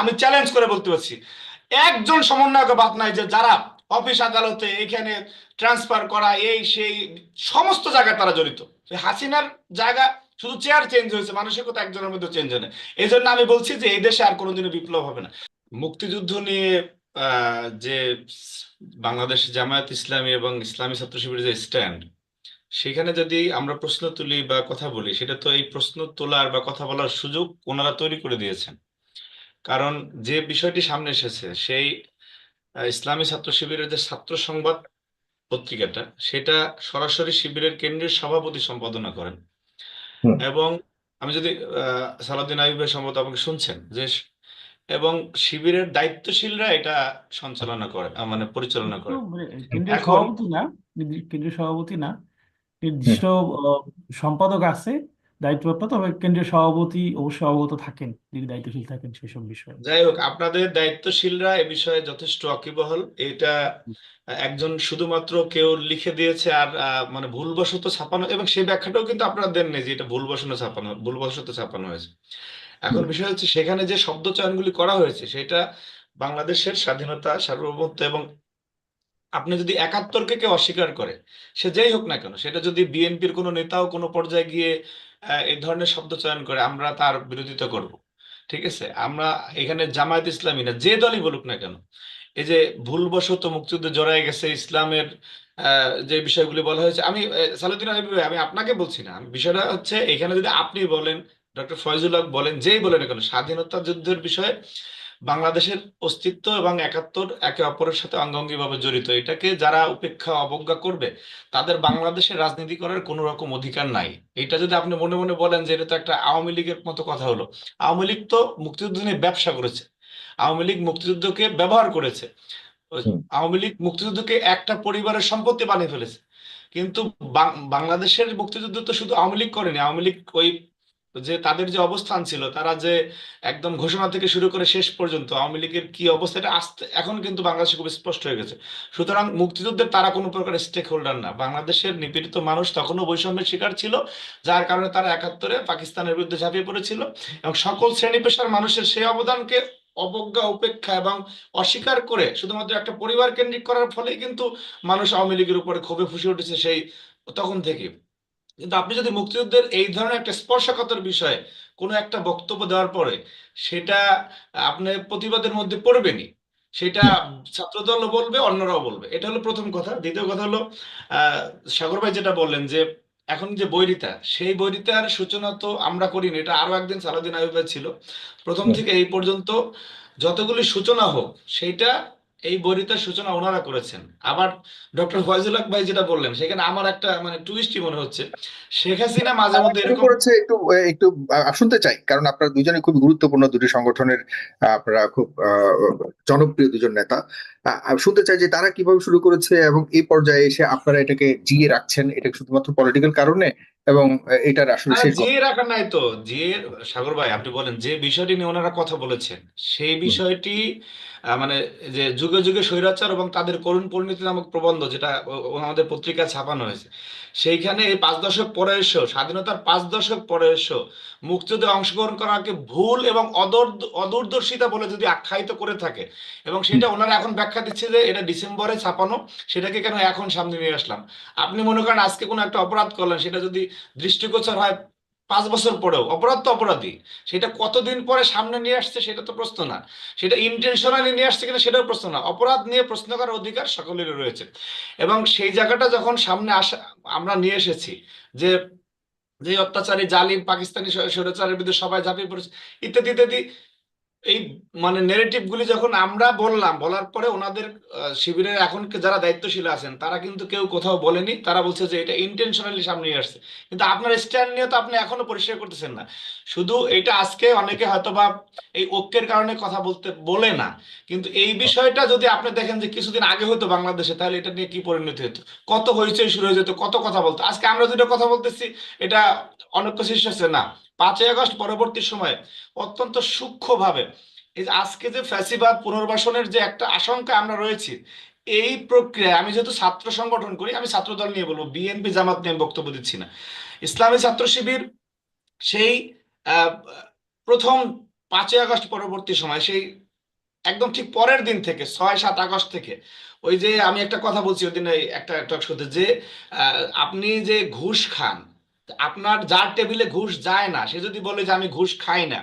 আমি চ্যালেঞ্জ করে বলতে পারছি। একজন সমন্বয়ক বাদ নাই যে যারা অফিস আদালতে এখানে ট্রান্সফার করা, এই, সেই, সমস্ত জায়গায় তারা জড়িত। হাসিনার জায়গা শুধু চেয়ার চেঞ্জ হয়েছে মানসিকতা একজনের মধ্যে চেঞ্জ হয় এই জন্য আমি বলছি যে এই দেশে আর কোনোদিনও বিপ্লব হবে না। মুক্তিযুদ্ধ নিয়ে যে বাংলাদেশ জামায়াত ইসলামী এবং ইসলামী ছাত্র শিবিরের যে স্ট্যান্ড সেখানে যদি আমরা প্রশ্ন তুলি বা কথা বলি, সেটা তো এই প্রশ্ন তোলার বা কথা বলার সুযোগ ওনারা তৈরি করে দিয়েছেন। কারণ যে বিষয়টি সামনে এসেছে সেই ইসলামী ছাত্র শিবিরের যে ছাত্র সংবাদ পত্রিকাটা সেটা সরাসরি শিবিরের কেন্দ্রীয় সভাপতি সম্পাদনা করেন। এবং আমি যদি আহ, সালাউদ্দিন আইয়ুব ভাই সম্ভবত আমাকে শুনছেন যে এবং শিবিরের দায়িত্বশীলরা এটা সঞ্চালনা করে মানে পরিচালনা করে। মানে এখন- সভাপতি না কেন্দ্রীয় সভাপতি না নির্দিষ্ট সম্পাদক আছে দায়িত্বপ্রাপ্ত তবে কেন্দ্রীয় সভাপতি অবশ্যই অবগত থাকেন যিনি দায়িত্বশীল থাকেন সেসব বিষয়ে। যাই হোক আপনাদের দায়িত্বশীলরা এ বিষয়ে যথেষ্ট ওয়াকিবহাল। এটা একজন শুধুমাত্র কেউ লিখে দিয়েছে আর মানে ভুলবশত ছাপানো এবং সেই ব্যাখ্যাটাও কিন্তু আপনারা দেননি যে এটা ভুলবশত ছাপানো ভুলবশত ছাপানো হয়েছে। এখন বিষয় হচ্ছে সেখানে যে শব্দ চয়নগুলি করা হয়েছে সেটা বাংলাদেশের স্বাধীনতা সার্বভৌমত্ব এবং আপনি যদি একাত্তরকে কেউ অস্বীকার করে সে যেই হোক না কেন সেটা যদি বিএনপির কোনো নেতাও কোনো পর্যায়ে গিয়ে এই ধরনের শব্দ চয়ন করে আমরা তার বিরোধিতা করব। ঠিক আছে? আমরা এখানে জামায়াত ইসলামী না যে দলই বলুক না কেন এই যে ভুলবশত মুক্তিযুদ্ধে জড়ায় গেছে ইসলামের যে বিষয়গুলি বলা হয়েছে আমি ভাই, আমি আপনাকে বলছি না বিষয়টা হচ্ছে এখানে যদি আপনি বলেন ডক্টর ফয়জুল হক বলেন যেই বলেন না কেন স্বাধীনতা যুদ্ধের বিষয়ে বাংলাদেশের অস্তিত্ব এবং একাত্তর একে অপরের সাথে অঙ্গাঙ্গিভাবে জড়িত। এটাকে যারা উপেক্ষা অবজ্ঞা করবে তাদের বাংলাদেশের রাজনীতি করার কোনো রকম অধিকার নাই। এটা যদি আপনি মনে মনে বলেন যে এটা তো একটা আওয়ামী লীগের মতো কথা হলো। আওয়ামী লীগ তো মুক্তিযুদ্ধ নিয়ে ব্যবসা করেছে। আওয়ামী লীগ মুক্তিযুদ্ধকে ব্যবহার করেছে। আওয়ামী লীগ মুক্তিযুদ্ধকে একটা পরিবারের সম্পত্তি বানিয়ে ফেলেছে। কিন্তু বাং- বাংলাদেশের মুক্তিযুদ্ধ তো শুধু আওয়ামী লীগ করেনি। আওয়ামী লীগ ওই যে তাদের যে অবস্থান ছিল, তারা যে একদম ঘোষণা থেকে শুরু করে শেষ পর্যন্ত আওয়ামী লীগের কি অবস্থা, এটা আসতে, এখন কিন্তু বাংলাদেশে খুব স্পষ্ট হয়ে গেছে। সুতরাং মুক্তিযুদ্ধের তারা কোনো প্রকার স্টেক হোল্ডার না। বাংলাদেশের নিপীড়িত মানুষ তখনও বৈষম্যের শিকার ছিল, যার কারণে তারা একাত্তরে পাকিস্তানের বিরুদ্ধে ঝাঁপিয়ে পড়েছিল এবং সকল শ্রেণি পেশার মানুষের সেই অবদানকে অবজ্ঞা, উপেক্ষা এবং অস্বীকার করে শুধুমাত্র একটা পরিবার কেন্দ্রিক করার ফলেই কিন্তু মানুষ আওয়ামী লীগের উপরে ক্ষোভে ফুসে উঠেছে সেই তখন থেকে কিন্তু আপনি যদি মুক্তিযুদ্ধের এই ধরনের একটা স্পর্শকাতর বিষয়ে কোনো একটা বক্তব্য দেওয়ার পরে সেটা আপনি প্রতিবাদের মধ্যে পড়বেনই সেটা ছাত্রদলও বলবে অন্যরাও বলবে। এটা হলো প্রথম কথা। দ্বিতীয় কথা হলো আহ সাগর ভাই যেটা বললেন যে এখন যে বৈরিতা সেই বৈরিতার সূচনা তো আমরা করিনি। এটা আরও একদিন সালাউদ্দিন আইয়ুবের ছিল। প্রথম থেকে এই পর্যন্ত যতগুলি সূচনা হোক সেইটা এই বৈরিতার সূচনা ওনারা করেছেন। আবার ডক্টর ফয়জুল হক ভাই যেটা বললেন সেখানে আমার একটা মানে টুইস্টই মনে হচ্ছে। শেখ হাসিনা মাঝে মধ্যে এরকম করেছে একটু একটু শুনতে চাই কারণ আপনারা দুজনে খুব গুরুত্বপূর্ণ দুটি সংগঠনের আপনারা খুব জনপ্রিয় দুজন নেতা। শুনতে চাই যে তারা কীভাবে শুরু করেছে এবং এই পর্যায়ে এসে আপনারা এটাকে জিয়ে রাখছেন এটা শুধুমাত্র পলিটিক্যাল কারণে? এবং এটার আসলে জিয়ে রাখা নাই তো জিয়ে সাগর ভাই আপনি বলেন যে বিষয়টি নিয়ে ওনারা কথা বলেছেন সেই বিষয়টি মানে যে যুগে যুগে স্বৈরাচার এবং তাদের করুণ পরিণতি নামক প্রবন্ধ যেটা আমাদের পত্রিকায় ছাপানো হয়েছে সেইখানে এই পাঁচ দশক পরে এসো স্বাধীনতার পাঁচ দশক পরে এসো মুক্তিযুদ্ধে অংশগ্রহণ করাকে ভুল এবং অদর অদূরদর্শিতা বলে যদি আখ্যায়িত করে থাকে এবং সেটা ওনারা এখন ব্যাখ্যা দিচ্ছে যে এটা ডিসেম্বরে ছাপানো সেটাকে কেন এখন সামনে নিয়ে আসলাম? আপনি মনে করেন আজকে কোনো একটা অপরাধ করলেন সেটা যদি দৃষ্টিগোচর হয় পাঁচ বছর পরেও, অপরাধ তো অপরাধী সেটা কতদিন পরে সামনে নিয়ে আসছে সেটা তো প্রশ্ন না। সেটা ইন্টেনশনালি নিয়ে আসছে কিনা সেটাও প্রশ্ন না। অপরাধ নিয়ে প্রশ্ন করার অধিকার সকলেরই রয়েছে। এবং সেই জায়গাটা যখন সামনে আসা, আমরা নিয়ে এসেছি, যে যে অত্যাচারী, জালিম, পাকিস্তানি স্বৈ- স্বৈরাচারের বিরুদ্ধে সবাই ঝাঁপিয়ে পড়েছে, ইত্যাদি ইত্যাদি এই মানে নেগেটিভ গুলি যখন আমরা বললাম, বলার পরে ওনাদের শিবিরের এখন যারা দায়িত্বশীল আছেন, তারা কিন্তু কেউ কোথাও বলেনি। তারা বলছে যে এটা ইন্টেনশনালি সামনে আসছে। কিন্তু আপনার স্ট্যান্ড নিয়ে তো আপনি এখনও পরিষ্কার করতেছেন না। শুধু এটা আজকে অনেকে হয়তো বা এই ঐক্যের কারণে কথা বলতে বলে না। কিন্তু এই বিষয়টা যদি আপনি দেখেন যে কিছুদিন আগে হতো বাংলাদেশে, তাহলে এটা নিয়ে কি পরিণতি হতো কত হইচই শুরু হয়ে যেত, কত কথা বলতো? আজকে আমরা যেটা কথা বলতেছি, এটা অনেক হচ্ছে না। পাঁচই আগস্ট পরবর্তী সময়ে অত্যন্ত সূক্ষ্মভাবে এই যে আজকে যে ফ্যাসিবাদ পুনর্বাসনের যে একটা আশঙ্কা আমরা রয়েছি, এই প্রক্রিয়ায় আমি যেহেতু ছাত্র সংগঠন করি, আমি ছাত্রদল নিয়ে বলব বিএনপি জামাত নিয়ে বক্তব্য দিচ্ছি না। ইসলামী ছাত্র শিবির সেই প্রথম পাঁচই আগস্ট পরবর্তী সময় সেই একদম ঠিক পরের দিন থেকে, ছয় সাত আগস্ট থেকে, ওই যে আমি একটা কথা বলছি ওই দিন একটা টক শোতে যে আপনি যে ঘুষ খান আপনার যার টেবিলে ঘুষ যায় না, সে যদি বলে যে আমি ঘুষ খাই না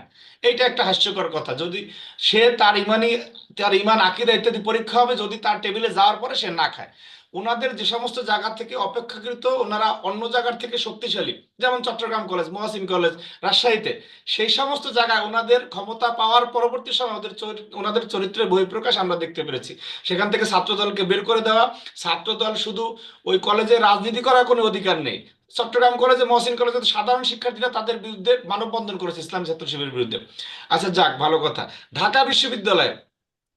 এটা একটা হাস্যকর কথা। যদি সে তার ইমানি, তার ইমান, আকিদা ইত্যাদি পরীক্ষা হবে, যদি তার টেবিলে যাওয়ার পরে সে না খায়। ওনাদের যে সমস্ত জায়গা থেকে অপেক্ষাকৃত ওনারা অন্য জায়গার থেকে শক্তিশালী, যেমন চট্টগ্রাম কলেজ, মহাসিন কলেজ, রাজশাহীতে, সেই সমস্ত জায়গায় ওনাদের ক্ষমতা পাওয়ার পরবর্তী সময় ওদের ওনাদের চরিত্রের বহিঃপ্রকাশ আমরা দেখতে পেরেছি। সেখান থেকে ছাত্রদলকে বের করে দেওয়া, ছাত্রদল শুধু ওই কলেজে রাজনীতি করার কোনো অধিকার নেই। চট্টগ্রাম কলেজে, মহসিন কলেজে সাধারণ শিক্ষার্থীরা তাদের বিরুদ্ধে মানববন্ধন করেছে ইসলামী ছাত্র শিবিরের বিরুদ্ধে। আচ্ছা যাক, ভালো কথা। ঢাকা বিশ্ববিদ্যালয়ে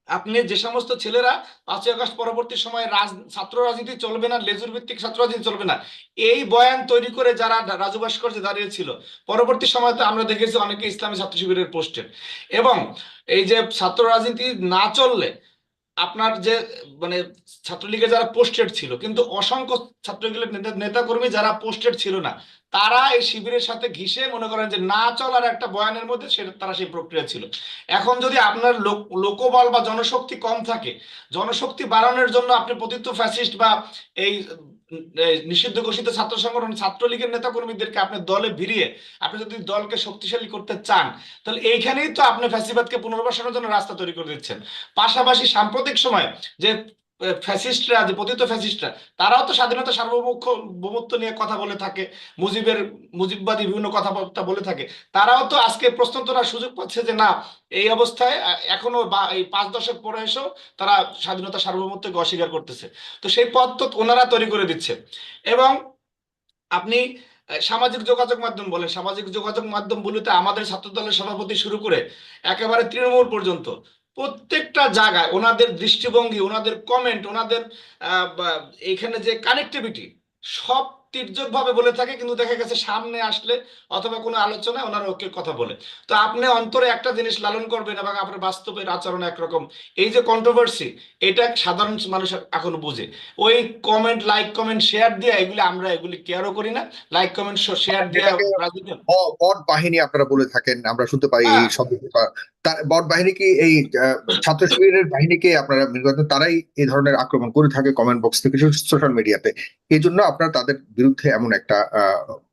আপনি যে সমস্ত ছেলেরা পাঁচই আগস্ট পরবর্তী সময়ে ছাত্র রাজনীতি চলবে না, লেজুর ভিত্তিক ছাত্র রাজনীতি চলবে না, এই বয়ান তৈরি করে যারা রাজু ভাস্কর্যে দাঁড়িয়েছিল পরবর্তী সময় তো আমরা দেখেছি অনেকে ইসলামী ছাত্র শিবিরের পোস্টের এবং এই যে ছাত্র রাজনীতি না চললে আপনার যে মানে ছাত্রলীগের যারা পোস্টেড ছিল, কিন্তু অসংখ্য ছাত্রলীগের নেতা, নেতাকর্মী যারা পোস্টেড ছিল না, তারা এই শিবিরের সাথে ঘিসে মনে করেন যে না চলার একটা বয়ানের মধ্যে সে, তারা সেই প্রক্রিয়া ছিল। এখন যদি আপনার লোক, লোকবল বা জনশক্তি কম থাকে, জনশক্তি বাড়ানোর জন্য আপনি পতিত ফ্যাসিস্ট বা এই নিষিদ্ধ ঘোষিত ছাত্র সংগঠন, ছাত্রলীগের নেতাকর্মীদেরকে আপনি দলে ভিড়িয়ে আপনি যদি দলকে শক্তিশালী করতে চান, তাহলে এইখানেই তো আপনি ফ্যাসিবাদকে পুনর্বাসনের জন্য রাস্তা তৈরি করে দিচ্ছেন। পাশাপাশি সাম্প্রতিক সময় যে ফ্যাসিস্টরা যে পতিত ফ্যাসিস্টরা, তারাও তো স্বাধীনতা সার্বভৌমত্ব ভৌমত্ব নিয়ে কথা বলে থাকে, মুজিবের, মুজিববাদী বিভিন্ন কথাবার্তা বলে থাকে। তারাও তো আজকে প্রশ্ন তোলার সুযোগ পাচ্ছে যে না, এই অবস্থায় এখনও বা, এই পাঁচ দশক পরে এসেও তারা স্বাধীনতা সার্বভৌমত্বকে অস্বীকার করতেছে। তো সেই পথ তো ওনারা তৈরি করে দিচ্ছে। এবং আপনি সামাজিক যোগাযোগ মাধ্যম বলেন, সামাজিক যোগাযোগ মাধ্যম বলতে আমাদের ছাত্রদলের সভাপতি শুরু করে একেবারে তৃণমূল পর্যন্ত প্রত্যেকটা জায়গায় ওনাদের দৃষ্টিভঙ্গি ওনাদের কমেন্ট ওনাদের এখানে যে কানেক্টিভিটি সব তির্যক ভাবে বলে থাকে কিন্তু দেখা গেছে সামনে আসলে অথবা কোনো আলোচনায় ওনারা ওকে কথা বলে। তো আপনি অন্তরে একটা জিনিস লালন করবেন এবং আপনার বাস্তবের আচরণ একরকম। এই যে কন্ট্রোভার্সি এটা সাধারণ মানুষ এখনও বুঝে। ওই কমেন্ট লাইক কমেন্ট শেয়ার দিয়ে এগুলি আমরা এগুলি কেয়ারও করি না। লাইক কমেন্ট শেয়ার দিয়ে রাজনীতি বাহিনী আপনারা বলে থাকেন আমরা শুনতে পাই এই হ্যাঁ। শব্দটা। তার বট বাহিনী কি এই ছাত্র শিবিরের বাহিনীকে আপনারা তারাই এই ধরনের আক্রমণ করে থাকে কমেন্ট বক্স থেকে সোশ্যাল মিডিয়াতে এই জন্য আপনারা তাদের বিরুদ্ধে এমন একটা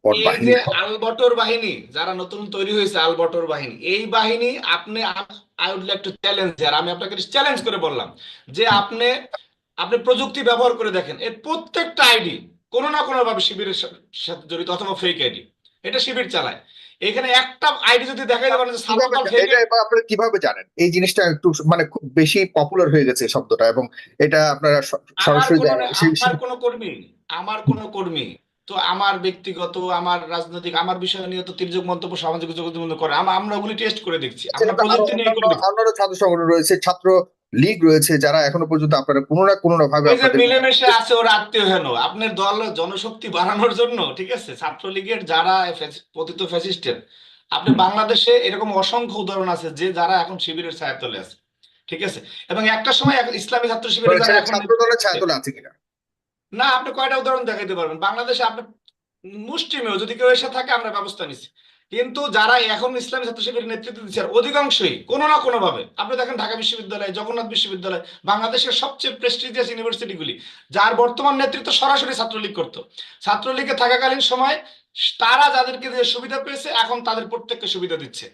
বট বাহিনী আলবটর বাহিনী যারা নতুন তৈরি হয়েছে আলবটর বাহিনী এই বাহিনী আপনি I would like to challenge আর আমি আপনাকে চ্যালেঞ্জ করে বললাম যে আপনি আপনি প্রযুক্তি ব্যবহার করে দেখেন এর প্রত্যেকটা আইডি কোনো না কোনো ভাবে শিবিরের সাথে জড়িত অথবা ফেক আইডি এটা শিবির চালায়। এখানে একটা আইডি যদি দেখাইতে পারেন যে কীভাবে আপনারা জানেন? এই জিনিসটা একটু মানে খুব বেশি পপুলার হয়ে গেছে শব্দটা এবং এটা আপনারা সরাসরি আমার কোনো কর্মী আমার কোনো কর্মী তো আমার ব্যক্তিগত আমার রাজনৈতিক আমার বিষয় নিয়ে তো তির্যক মন্তব্য সামাজিক যোগাযোগ করে আমরা ওগুলি টেস্ট করে দেখছি। আমরা প্রযুক্তি নিয়ে অন্যান্য ছাত্র সংগঠন রয়েছে ছাত্র লীগ রয়েছে যারা এখনও পর্যন্ত আপনারা কোনো না কোনো ভাবে মিলেমিশে আছে ওর আত্মীয় হেন। আপনার দল জনশক্তি বাড়ানোর জন্য ঠিক আছে? ছাত্রলীগের যারা ফ্যাসি- পতিত ফ্যাসিস্টের। আপনি বাংলাদেশে এরকম অসংখ্য উদাহরণ আছে যে যারা এখন শিবিরের ছায়া ছায়াতলে আছে ঠিক আছে? এবং একটা সময় ইসলামী ছাত্র শিবিরের যারা ছাত্র দলের ছায়াতলে আছে কিনা? না আপনি কয়টা উদাহরণ দেখাইতে পারবেন? বাংলাদেশে আপনি মুষ্টিমেয় যদি কেউ এসে থাকে আমরা ব্যবস্থা নিচ্ছি কিন্তু যারা এখন ইসলামী ছাত্র শিবিরের নেতৃত্ব দিচ্ছে আর অধিকাংশই কোনো না কোনোভাবে, আপনি দেখেন ঢাকা বিশ্ববিদ্যালয়, জগন্নাথ বিশ্ববিদ্যালয়, বাংলাদেশের সবচেয়ে প্রেস্টিজিয়াস ইউনিভার্সিটিগুলি যার বর্তমান নেতৃত্ব সরাসরি ছাত্রলীগ করতো। ছাত্রলীগে থাকাকালীন সময় তারা যাদেরকে যে সুবিধা পেয়েছে, এখন তাদের প্রত্যেককে সুবিধা দিচ্ছে।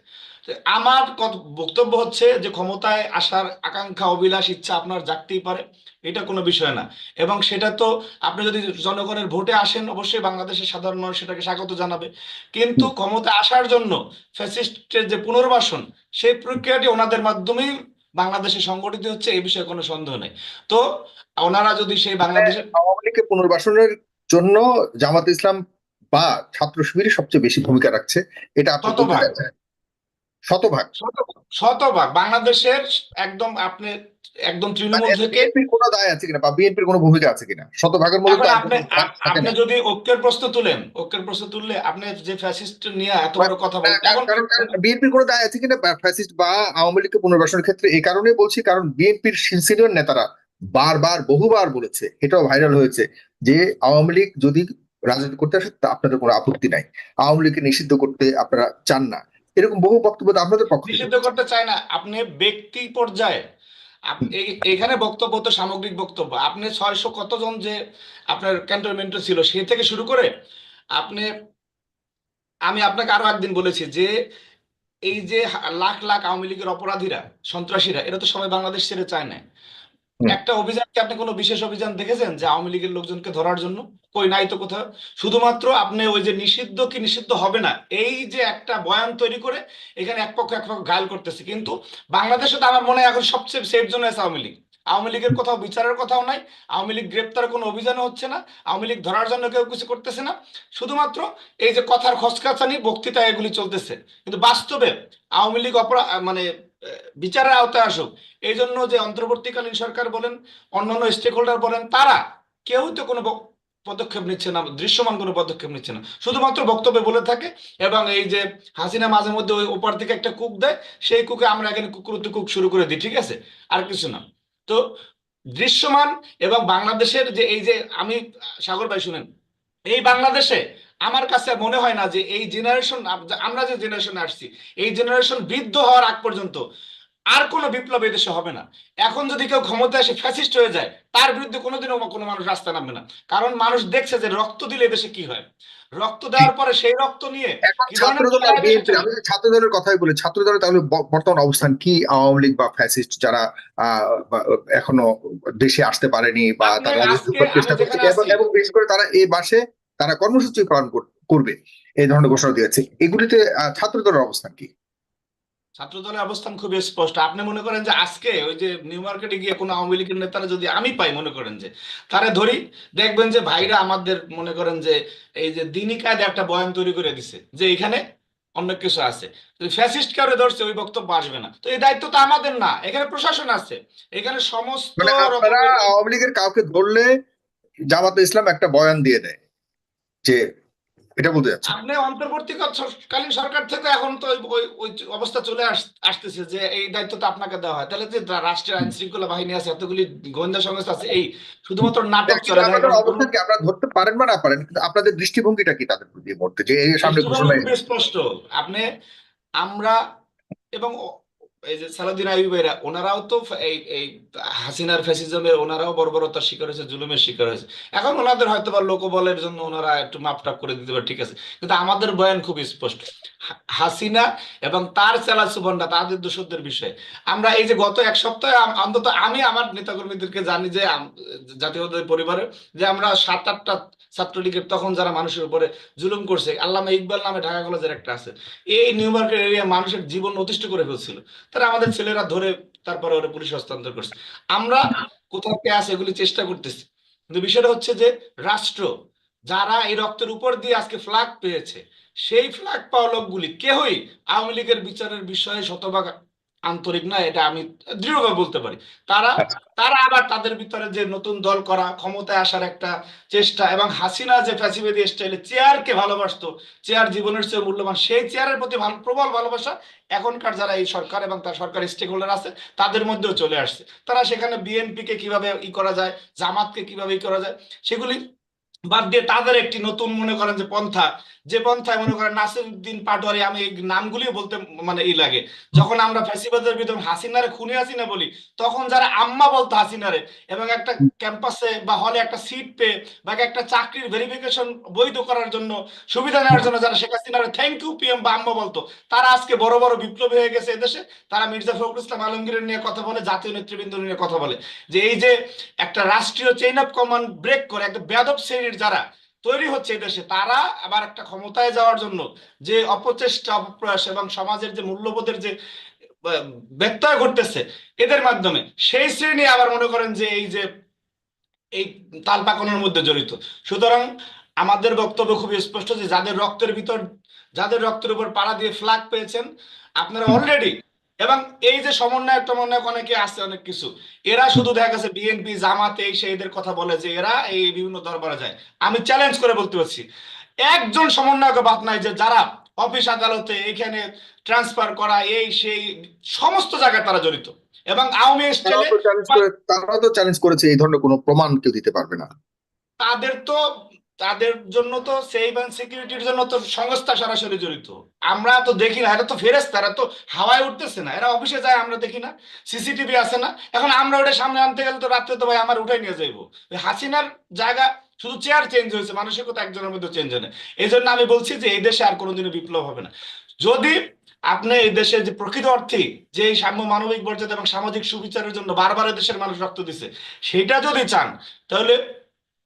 আমার কত- বক্তব্য হচ্ছে যে ক্ষমতায় আসার আকাঙ্ক্ষা অভিলাষ ইচ্ছা আপনার জাগতেই পারে। এটা কোনো বিষয় না। এবং সেটা তো আপনি যদি জনগণের ভোটে আসেন অবশ্যই বাংলাদেশের সাধারণ মানুষ সেটাকে স্বাগত জানাবে। কিন্তু ক্ষমতা আসার জন্য ফ্যাসিস্টের যে পুনর্বাসন সেই প্রক্রিয়াটি ওনাদের মাধ্যমেই বাংলাদেশে সংগঠিত হচ্ছে এই বিষয়ে কোনো সন্দেহ নেই। তো ওনারা যদি সেই বাংলাদেশের আওয়ামী লীগকে পুনর্বাসনের জন্য জামাত ইসলাম বা ছাত্র শিবির সবচেয়ে বেশি ভূমিকা রাখছে। এটা আপনি শতভাগ। শতভাগ। বাংলাদেশের একদম আপনি একদম তৃণমূল থেকে কোনো দায় আছে কিনা বা বিএনপির কোনো ভূমিকা আছে কিনা? শতভাগের মধ্যে আপনি আপনি। যদি ঐক্যের প্রশ্ন তুলেন ঐক্যের প্রশ্ন তুললে আপনি যে ফ্যাসিস্ট নিয়ে এত বড় কথা বলেন বিএনপির কোনো দায় আছে কিনা? ফ্যাসিস্ট বা আওয়ামী লীগের পুনর্বাসনের ক্ষেত্রে এই কারণে বলছি কারণ বিএনপির সিনিয়র নেতারা বারবার বহুবার বলেছে এটাও ভাইরাল হয়েছে যে আওয়ামী লীগ যদি রাজনীতি করতে আসে তা আপনাদের কোনো আপত্তি নাই। আওয়ামী লীগকে নিষিদ্ধ করতে আপনারা চান না। এরকম বহু বক্তব্য আপনাদের পক্ষ নিষিদ্ধ করতে চায় না। আপনি ব্যক্তি পর্যায়ে এখানে বক্তব্য তো সামগ্রিক বক্তব্য। আপনি ছয়শো কতজন যে আপনার ক্যান্টনমেন্টে ছিল সে থেকে শুরু করে আপনি, আমি আপনাকে আরও একদিন বলেছি যে এই যে লাখ লাখ আওয়ামী লীগের অপরাধীরা, সন্ত্রাসীরা, এরা তো সবাই বাংলাদেশ ছেড়ে চায় না। একটা অভিযান কি আপনি কোনো বিশেষ অভিযান দেখেছেন যে আওয়ামী লীগের লোকজনকে ধরার জন্য? কই, নাই তো কোথাও? শুধুমাত্র আপনি ওই যে নিষিদ্ধ কি নিষিদ্ধ হবে না, এই যে একটা বয়ান তৈরি করে এখানে এক পক্ষ এক পক্ষ ঘায়ল করতেছে। কিন্তু বাংলাদেশে তো আমার মনে হয় এখন সবচেয়ে সেফ জোন আছে আওয়ামী লীগ। আওয়ামী লীগের কোথাও বিচারের কথাও নাই, আওয়ামী লীগ গ্রেপ্তার কোনো অভিযানও হচ্ছে না, আওয়ামী লীগ ধরার জন্য কেউ কিছু করতেছে না। শুধুমাত্র এই যে কথার খসকাচানি বক্তৃতা এগুলি চলতেছে। কিন্তু বাস্তবে আওয়ামী লীগ অপরাধ মানে বিচারের আওতায় আসুক। এই জন্য যে অন্তর্বর্তীকালীন সরকার বলেন, অন্যান্য স্টেক হোল্ডার বলেন, তারা কেউ তো কোনো পদক্ষেপ নিচ্ছে না, দৃশ্যমান কোনো পদক্ষেপ নিচ্ছে না। শুধুমাত্র বক্তব্যে বলে থাকে এবং এই যে হাসিনা মাঝে মধ্যে ওই ওপার থেকে একটা কুক দেয়, সেই কুকে আমরা এখানে কুকুরতে কুক শুরু করে দিই, ঠিক আছে? আর কিছু না। তো দৃশ্যমান এবং বাংলাদেশের যে এই যে আমি, সাগর ভাই শুনেন, এই বাংলাদেশে আমার কাছে মনে হয় না যে এই জেনারেশন আমরা যে জেনারেশনে আসছি এই জেনারেশন বৃদ্ধ হওয়ার আগ পর্যন্ত আর কোনো বিপ্লব এই দেশে হবে না। এখন যদি কেউ ক্ষমতায় এসে ফ্যাসিস্ট হয়ে যায় তার বিরুদ্ধে কোনোদিনও কোনো মানুষ রাস্তা নামবে না। কারণ মানুষ দেখছে যে রক্ত দিলে এদেশে কি হয়। রক্ত দেওয়ার পরে সেই রক্ত নিয়ে ছাত্রদলের কথাই বলি ছাত্রদলের তাহলে বর্তমান অবস্থান কি? আওয়ামী লীগ বা ফ্যাসিস্ট যারা আহ, এখনও দেশে আসতে পারেনি বা তারা এবং বিশেষ করে তারা এই মাসে তারা কর্মসূচি পালন করবে। এই ধরনের ঘোষণা দিয়েছে। এগুলিতে আহ, ছাত্রদলের অবস্থান কি? ছাত্র দলের অবস্থান খুবই স্পষ্ট। আপনি মনে করেন যে আজকে ওই যে নিউ মার্কেটে গিয়ে কোনো আওয়ামী লীগের নেতারা যদি আমি পাই মনে করেন যে তারে ধরি দেখবেন যে ভাইরা আমাদের মনে করেন যে এই যে দিনী কায়দে একটা বয়ান তৈরি করে দিছে যে এখানে অন্য কিছু আছে। ফ্যাসিস্ট কাউরে ধরছে ওই বক্তব্য আসবে না। তো এই দায়িত্ব তো আমাদের না এখানে প্রশাসন আছে। এখানে সমস্ত মানে আওয়ামী লীগের কাউকে ধরলে জামাতে ইসলাম একটা বয়ান দিয়ে দেয়। যে এটা বলতে যাচ্ছে। আপনি অন্তর্বর্তীকালীন সরকার থেকে এখন তো ওই- অবস্থা চলে আসতেছে যে এই দায়িত্ব তো আপনাকে দেওয়া হয়। তাহলে যে রাষ্ট্রের আইন শৃঙ্খলা বাহিনী আছে এতগুলি গোয়েন্দা সংস্থা আছে এই শুধুমাত্র নাটক চলে অবস্থান কি? আপনারা ধরতে পারেন বা না পারেন কিন্তু আপনাদের দৃষ্টিভঙ্গিটা কি তাদের প্রতি এই যে এই সামনে ঘোষণা স্পষ্ট। আপনি আমরা এবং এই যে আইয়ুব ভাইরা, ওনারাও তো এই এই হাসিনার ফ্যাসিজমের, ওনারাও বর্বরতার শিকার হয়েছে, জুলুমের শিকার হয়েছে। এখন ওনাদের হয়তো বা লোকবলের জন্য ওনারা একটু মাপটাপ করে দিতে পারে, ঠিক আছে। কিন্তু আমাদের বয়ান খুব স্পষ্ট। হাসিনা এবং তার চেলা সুবন্ডা তাদের দোষদের বিষয়ে। আমরা এই যে গত এক সপ্তাহে অন্তত আমি আমার নেতাকর্মীদেরকে জানি যে জাতীয়তাবাদী পরিবারে যে আমরা সাত আটটা ছাত্রলীগের তখন যারা মানুষের উপরে জুলুম করছে, আল্লামা ইকবাল নামে ঢাকা কলেজের একটা আছে। এই নিউ মার্কেট এরিয়া মানুষের জীবন অতিষ্ঠ করে ফেলছিল। তারা আমাদের ছেলেরা ধরে তারপরে ওরা পুলিশ হস্তান্তর করছে। আমরা কোথাও আছে এগুলি চেষ্টা করতেছি। কিন্তু বিষয়টা হচ্ছে যে রাষ্ট্র যারা এই রক্তের উপর দিয়ে আজকে ফ্ল্যাগ পেয়েছে, সেই ফ্ল্যাগ পাওয়া লোকগুলি কেহই আওয়ামী লীগের বিচারের বিষয়ে শতভাগ আন্তরিক না এটা আমি দৃঢ়ভাবে বলতে পারি। তারা তারা আবার তাদের ভিতরে যে নতুন দল করা ক্ষমতায় আসার একটা চেষ্টা এবং হাসিনা যে ফ্যাসিবাদী স্টাইলে চেয়ারকে ভালোবাসতো চেয়ার জীবনের চেয়ে মূল্যবান সেই চেয়ারের প্রতি ভালো প্রবল ভালোবাসা এখনকার যারা এই সরকার এবং তার সরকারি স্টেক হোল্ডার আছে তাদের মধ্যেও চলে আসছে। তারা সেখানে বিএনপি কে কীভাবে ই করা যায় জামাতকে কীভাবে ই করা যায় সেগুলি বাদ দিয়ে তাদের একটি নতুন মনে করেন যে পন্থা। যে পন্থায় মনে করেন নাসিরুদ্দিন পাটোয়ারি আমি এই নামগুলি বলতে মানে ই লাগে। যখন আমরা ফ্যাসিবাদের ভিতর হাসিনারে, খুনি হাসিনা বলি, তখন যারা আম্মা বলতো হাসিনারে, এবং একটা ক্যাম্পাসে বা হলে একটা সিট পেয়ে বা একটা চাকরির ভেরিফিকেশন বৈধ করার জন্য সুবিধা নেওয়ার জন্য যারা শেখ হাসিনারে থ্যাংক ইউ পিএম বা আম্মা বলতো, তারা আজকে বড় বড় বিপ্লবী হয়ে গেছে এদেশে। তারা মির্জা ফখরুল ইসলাম আলমগীরের নিয়ে কথা বলে, জাতীয় নেতৃবৃন্দ নিয়ে কথা বলে। যে এই যে একটা রাষ্ট্রীয় চেইন অফ কমান্ড ব্রেক করে, একটা বেদব শ্রেণির যারা তৈরি হচ্ছে এই দেশে তারা আবার একটা ক্ষমতায় যাওয়ার জন্য যে অপচেষ্টা অপপ্রয়াস এবং সমাজের যে মূল্যবোধের যে ব্যত্যয় ঘটতেছে এদের মাধ্যমে সেই শ্রেণি আবার মনে করেন যে এই যে এই তাল পাকানোর মধ্যে জড়িত। সুতরাং আমাদের বক্তব্য খুবই স্পষ্ট যে যাদের রক্তের ভিতর যাদের রক্তের উপর পাড়া দিয়ে ফ্ল্যাগ পেয়েছেন আপনারা অলরেডি এবং এই যে সমন্বয়ক টমন্বয়ক অনেকে আছে অনেক কিছু। এরা শুধু দেখা গেছে বিএনপি জামাত এই সেই এদের কথা বলে যে এরা এই বিভিন্ন দরবারে যায়। আমি চ্যালেঞ্জ করে বলতে পারছি একজন সমন্বয়ক বাদ নাই যে যারা অফিস আদালতে এখানে ট্রান্সফার করা এই সেই সমস্ত জায়গায় তারা জড়িত। এবং আওয়ামী তারা তো চ্যালেঞ্জ করেছে এই ধরনের কোনো প্রমাণ কেউ দিতে পারবে না। তাদের তো তাদের জন্য তো সেফ অ্যান্ড সিকিউরিটির জন্য তো সংস্থা সরাসরি জড়িত। আমরা তো দেখি না, এরা তো ফেরেস্তা তারা তো হাওয়ায় উঠতেছে না। এরা অফিসে যায়, আমরা দেখি না। সিসিটিভি আছে না। এখন আমরা ওটা সামনে আনতে গেলে তো রাত্রে তো ভাই আমার উঠাই নিয়ে যাইবো। হাসিনার জায়গা, শুধু চেয়ার চেঞ্জ হয়েছে, মানসিকতা একজনের মধ্যে চেঞ্জ হয় না। এই জন্য আমি বলছি যে, এই দেশে আর কোনোদিনও বিপ্লব হবে না। যদি আপনি এই দেশে যে প্রকৃত অর্থে যে সাম্য মানবিক মর্যাদা এবং সামাজিক সুবিচারের জন্য বারবার দেশের মানুষ রক্ত দিছে, সেটা যদি চান, তাহলে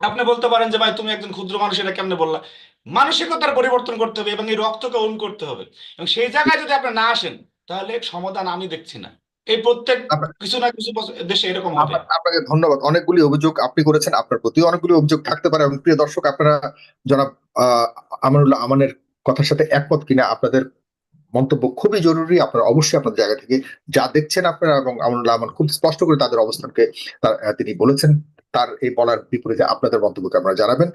আপনি বলতে পারেন যে ভাই তুমি একজন ক্ষুদ্র মানুষ এটা কেমনে বললা? মানসিকতার পরিবর্তন করতে হবে এবং এই রক্তকে অন করতে হবে। এবং সেই জায়গায় যদি আপনি না আসেন তাহলে সমাধান আমি দেখছি না। এই প্রত্যেক কিছু না কিছু দেশে এরকম হবে আপনাকে ধন্যবাদ। অনেকগুলি অভিযোগ আপনি করেছেন আপনার প্রতি অনেকগুলি অভিযোগ থাকতে পারে। এবং প্রিয় দর্শক আপনারা জনাব আহ, আমানুল্লাহ আমানের কথার সাথে একমত কিনা আপনাদের মন্তব্য খুবই জরুরি। আপনারা অবশ্যই আপনার জায়গা থেকে যা দেখছেন আপনারা এবং আমানুল্লাহ আমান খুব স্পষ্ট করে তাদের অবস্থানকে তিনি বলেছেন। তার এই বলার বিপরীতে আপনাদের মন্তব্যকে আপনারা জানাবেন।